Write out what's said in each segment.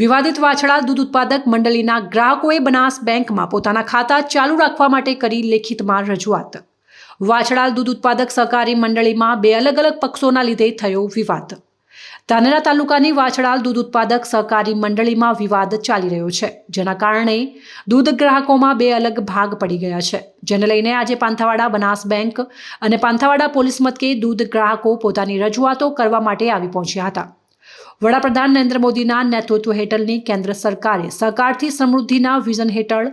વિવાદિત વાછડા દૂધ ઉત્પાદક મંડળીના ગ્રાહકોએ બનાસ બેંકમાં પોતાના ખાતા ચાલુ રાખવા માટે કરી લેખિતમાં રજૂઆત. વાછડા દૂધ ઉત્પાદક સહકારી મંડળીમાં બે અલગ અલગ પક્ષોના લીધે થયો વિવાદ. ધાનેરા તાલુકાની વાછડાલ દૂધ ઉત્પાદક સહકારી મંડળીમાં વિવાદ ચાલી રહ્યો છે, જેના કારણે દૂધ ગ્રાહકોમાં બે અલગ ભાગ પડી ગયા છે. જેને લઈને આજે પાંથાવાડા બનાસ બેંક અને પાંથાવાડા પોલીસ મથકે દૂધ ગ્રાહકો પોતાની રજૂઆતો કરવા માટે આવી પહોંચ્યા હતા. વડાપ્રધાન નરેન્દ્ર મોદીના નેતૃત્વ હેઠળની કેન્દ્ર સરકારે સહકારથી સમૃદ્ધિના વિઝન હેઠળ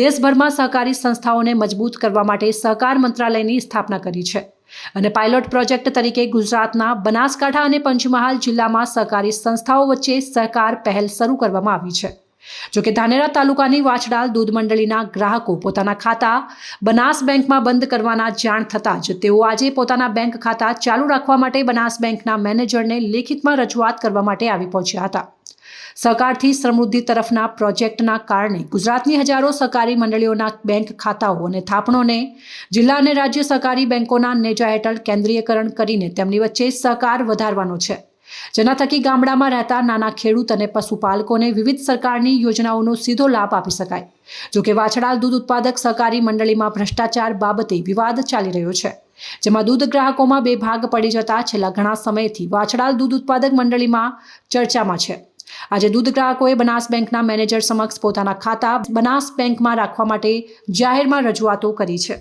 દેશભરમાં સહકારી સંસ્થાઓને મજબૂત કરવા માટે સહકાર મંત્રાલયની સ્થાપના કરી છે. અને પાયલોટ પ્રોજેક્ટ તરીકે ગુજરાતના બનાસકાંઠા અને પંચમહાલ જિલ્લામાં સહકારી સંસ્થાઓ વચ્ચે સહકાર પહેલ શરૂ કરવામાં આવી છે. જોકે ધાનેરા તાલુકાની વાછડાલ દૂધ મંડળીના ગ્રાહકો પોતાના ખાતા બનાસ બેંકમાં બંધ કરવાના જાણ થતાં જ તેઓ આજે પોતાના બેંક ખાતા ચાલુ રાખવા માટે બનાસ બેંકના મેનેજરને લેખિતમાં રજૂઆત કરવા માટે આવી પહોંચ્યા હતા. સહકારથી સમૃદ્ધિ તરફના પ્રોજેક્ટના કારણે ગુજરાતની હજારો સહકારી મંડળીઓના બેંક ખાતાઓ અને થાપણોને જિલ્લા અને રાજ્ય સહકારી બેંકોના નેજા હેઠળ કેન્દ્રીયકરણ કરીને તેમની વચ્ચે સહકાર વધારવાનો છે. જેના થકી ગામડામાં રહેતા નાના ખેડૂત અને પશુપાલકોને વિવિધ સરકારની યોજનાઓનો સીધો લાભ આપી શકાય. જોકે વાછડાલ દૂધ ઉત્પાદક સહકારી મંડળીમાં ભ્રષ્ટાચાર બાબતે વિવાદ ચાલી રહ્યો છે. જેમાં દૂધ ગ્રાહકોમાં બે ભાગ પડી જતા છેલ્લા ઘણા સમયથી વાછડાલ દૂધ ઉત્પાદક મંડળીમાં ચર્ચામાં છે. આજે દૂધ ગ્રાહકોએ બનાસ બેંકના મેનેજર સમક્ષ પોતાના ખાતા બનાસ બેંકમાં રાખવા માટે જાહેરમાં રજૂઆતો કરી છે.